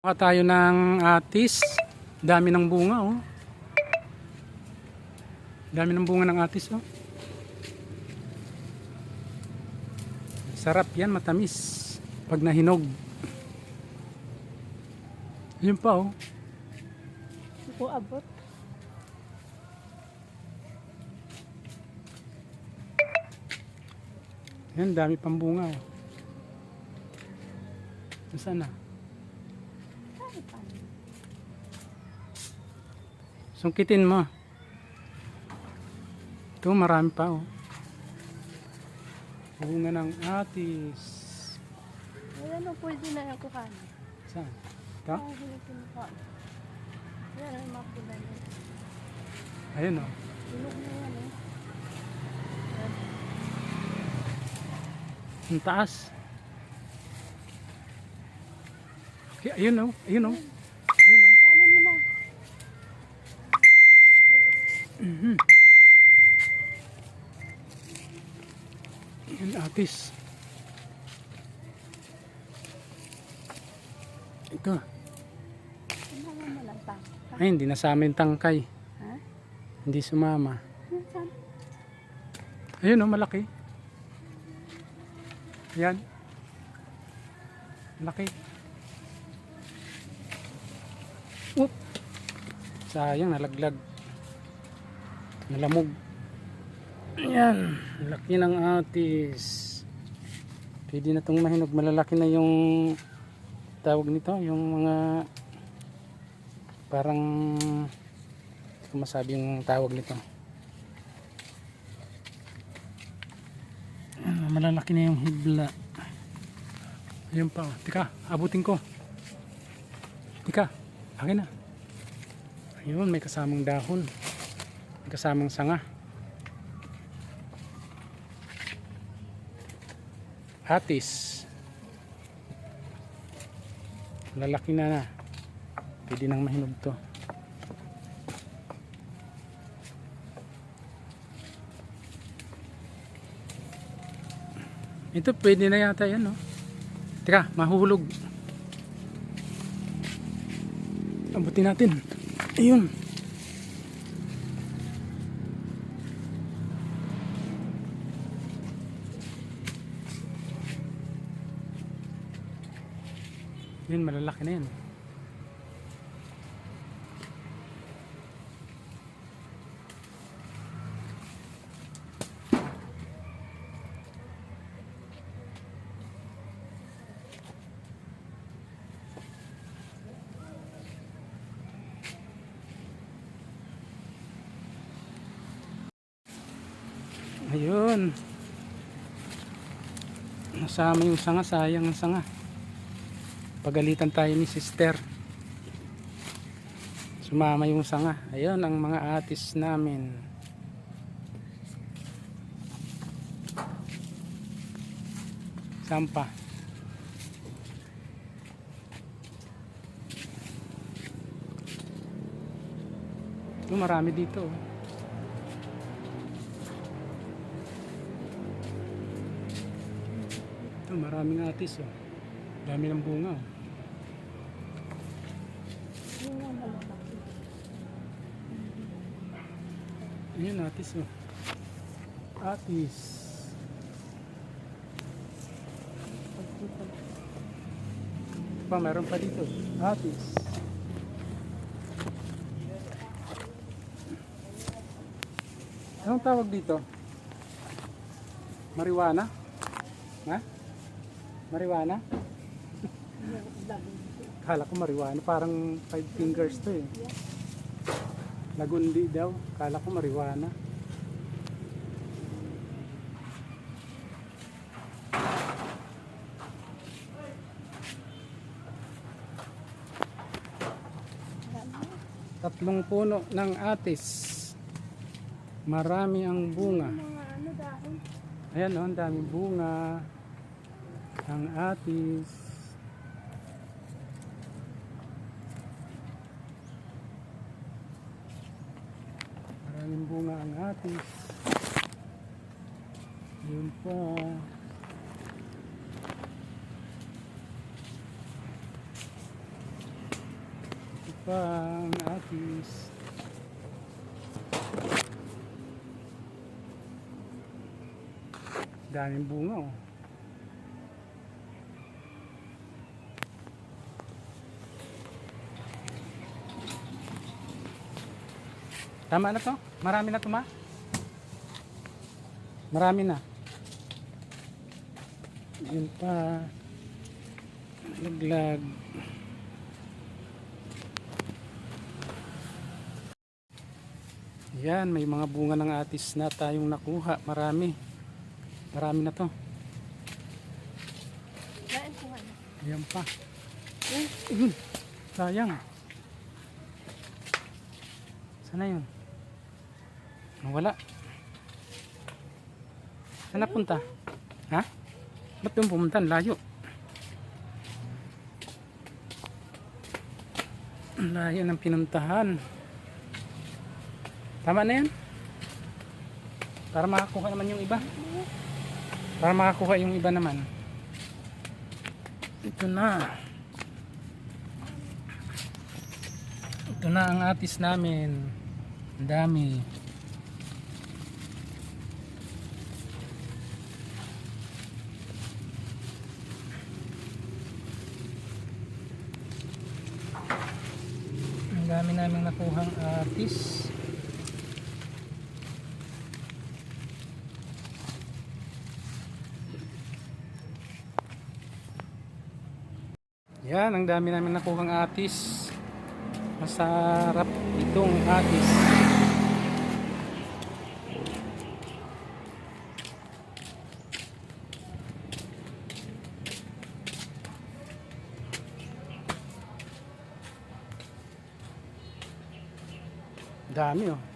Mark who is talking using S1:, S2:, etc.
S1: Maka tayo ng atis. Dami ng bunga oh. Dami ng bunga ng atis oh. Sarap yan, matamis. Pag nahinog. Yun pa oh.
S2: Ko abot.
S1: Yan, dami pang bunga oh. Nasaan na? Sungkitin mo. Ito, marami pa oh. Bunga ng atis.
S2: Ayan o, pwede na yung kukain.
S1: Saan? Ito?
S2: Ang hinipin ko. Ayan ang.
S1: Ayun oh.
S2: Tulog na yan eh.
S1: Ang taas. Ayun oh. Ayun oh. Ayun oh.
S2: Paano mo na?
S1: Mhm. Yan atis. Ito. Ay, hindi nasama yung tangkay.
S2: Ha?
S1: Hindi sumama. Ayun oh, malaki. Yan. Malaki. Oop. Sayang, nalaglag. Nalamog. Yan. Laki ng atis. Pwede na itong mahinog. Malalaki na yung tawag nito. Yung mga parang hindi ko masabi yung tawag nito. Malalaki na yung hibla. Ayun pa. Tika, abutin ko. Tika, akin na. Ayun, may kasamang dahon. May kasamang sanga. Atis. Lalaki na na. Pwede nang mahinog to. Ito pwede na yata yan, no? Teka, mahuhulog. Abutin natin. Ayun. Yun, malalaki na yan. Ayun. Nasama yung sanga, sayang ang sanga. Pagalitan tayo ni sister. Sumama yung sanga. Ayun ang mga atis namin. Sampa. Marami dito. oh. Ito, maraming atis oh. Dami ng bunga oh. Ayan, atis oh. Atis.
S2: Pagkipag.
S1: Pa, meron pa dito. Atis. Anong tawag dito? Marijuana? Ha? Marijuana? Kala ko marijuana. Parang five fingers to eh. Lagundi daw. Kala ko marijuana. Tatlong puno ng atis. Marami ang bunga.
S2: Ano.
S1: Ayan oh, ang daming bunga. Ang atis. Maraming bunga ang atis. Yun pa. pang atis. Daming bunga oh. Tama na to? Marami na to ma? Marami na. Yun pa. Laglag. Yan, may mga bunga ng atis na tayong nakuha. Marami. Marami na to. Ayan pa. Ayun. Sayang. Sana yun? Nawala. Saan napunta? Ha? Ba't yung pumunta? Layo. Layo ng pinuntahan. Tama na yan? Para makakuha naman yung iba. Para makakuha yung iba naman. Ito na. Ito na ang atis namin. Ang dami. Ang dami namin nakuhang atis. Yan, ang dami namin nakuhang atis. Masarap itong atis. Dami oh.